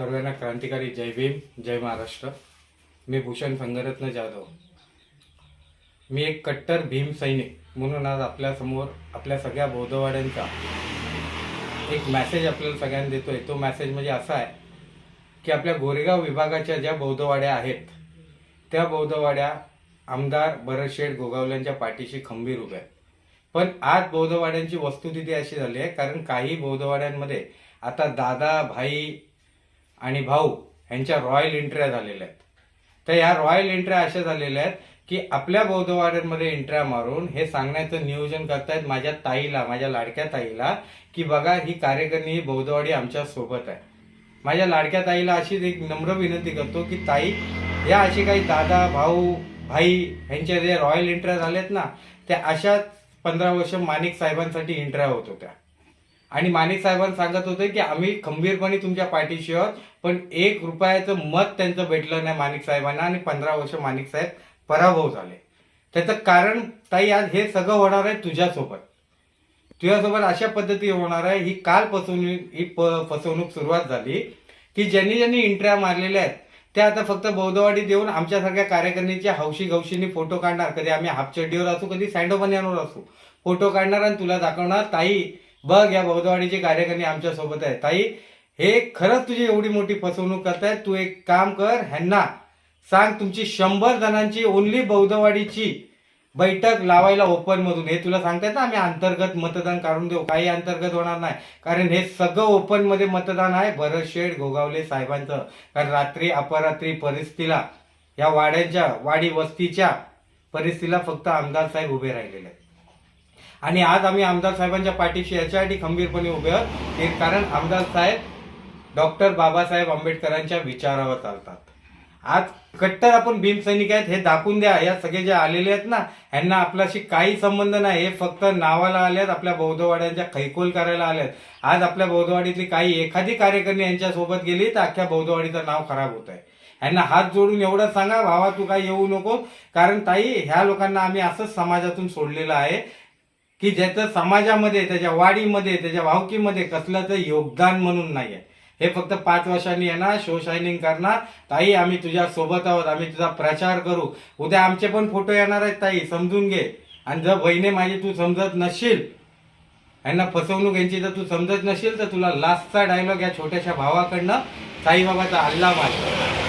सर्वांना क्रांतिकारी जय भीम जय महाराष्ट्र. मी भूषण संगरत्न जाधव. मी एक कट्टर भीम सैनिक म्हणून आज आपल्यासमोर आपल्या सगळ्या बौद्धवाड्यांचा एक मॅसेज आपल्याला सगळ्यांना देतोय. तो मॅसेज म्हणजे असा आहे की आपल्या गोरेगाव विभागाच्या ज्या बौद्धवाड्या आहेत त्या बौद्धवाड्या आमदार भरतशेठ गोगावल्यांच्या पाठीशी खंबीर उभ्या आहेत. पण आज बौद्धवाड्यांची वस्तुस्थिती अशी झाली आहे कारण काही बौद्धवाड्यांमध्ये आता दादा भाई आणि भाऊ यांच्या रॉयल एंट्र्या झालेल्या आहेत. तर या रॉयल एंट्र्या अशा झालेल्या आहेत की आपल्या बौद्धवाड्यांमध्ये एंट्र्या मारून हे सांगण्याचं नियोजन करतायत माझ्या ताईला माझ्या लाडक्या ताईला की बघा ही कार्यकर्णी ही बौद्धवाडी आमच्यासोबत आहे. माझ्या लाडक्या ताईला अशीच एक नम्र विनंती करतो की ताई या असे काही दादा भाऊ भाई यांच्या जे रॉयल एंट्र्या झाल्यात ना त्या अशाच पंधरा वर्ष माणिक साहेबांसाठी एंट्र्या होत होत्या. आणि माने साहेबांना सांगत होते की आम्ही खंबीरपणे तुमच्या पाठीशी आहोत पण एक रुपयाचं मत त्यांचं भेटलं नाही माणिक साहेबांना आणि पंधरा वर्ष माणिक साहेब पराभव झाले. त्याचं कारण ताई आज हे सगळं होणार आहे तुझ्यासोबत. तुझ्यासोबत अशा पद्धती होणार आहे. ही काल फसवणूक ही प- फसवणूक सुरुवात झाली की ज्यांनी ज्यांनी इंट्र्या मारलेल्या आहेत त्या आता फक्त बौद्धवाडी देऊन आमच्यासारख्या कार्यकारिणीच्या हौशी गौशीने फोटो काढणार. कधी आम्ही हापचड्डीवर असू कधी सँडो असू. फोटो काढणार आणि तुला दाखवणार. ताई बघ या बौद्धवाडीचे कार्यकर्ते आमच्यासोबत आहे ताई हे खरंच तुझी एवढी मोठी फसवणूक करताय तू एक काम कर ह्यांना सांग तुमची शंभर जणांची ओनली बौद्धवाडीची बैठक लावायला ओपन मधून. हे तुला सांगतायत ना आम्ही अंतर्गत मतदान काढून देऊ. काही अंतर्गत होणार नाही. कारण हे सगळं ओपनमध्ये मतदान आहे. भरत शेठ गोगावले साहेबांचं. कारण रात्री अपरात्री परिस्थितीला या वाड्यांच्या वाडी वस्तीच्या परिस्थितीला फक्त आमदार साहेब उभे राहिलेले आहेत. आणि आज आम्ही आमदार साहेबांच्या पाठीशी याच्यासाठी खंबीरपणे उभे आहोत. कारण आमदार साहेब डॉक्टर बाबासाहेब आंबेडकरांच्या विचारावर चालतात. आज कट्टर आपण भीमसैनिक आहेत हे दाखवून द्या. या सगळे जे आलेले आहेत ना यांना आपल्याशी काही संबंध नाही. हे फक्त नावाला आले आहेत आपल्या बौद्धवाड्यांच्या खैकोल करायला आले आहेत आज आपल्या बौद्धवाडीतली काही एखादी कार्यकर्णी यांच्या सोबत गेली तर अख्ख्या बौद्धवाडीचं नाव खराब होत आहे ह्यांना हात जोडून एवढं सांगा भावा तू काय येऊ नको. कारण ताई ह्या लोकांना आम्ही असंच समाजातून सोडलेलं आहे. की ज्याचं समाजामध्ये त्याच्या वाडीमध्ये त्याच्या भावकीमध्ये कसलं योगदान म्हणून नाही आहे हे फक्त पाच वर्षांनी येणार शो शायनिंग करणार. ताई आम्ही तुझ्या सोबत आहोत आम्ही तुझा प्रचार करू. उद्या आमचे पण फोटो येणार आहेत ताई समजून घे. आणि जर बहिणी माझी तू समजत नसशील यांना फसवणूक यांची जर तू समजत नसेल तर तुला लास्टचा डायलॉग या छोट्याशा भावाकडनं साईबाबाचा हल्ला मार.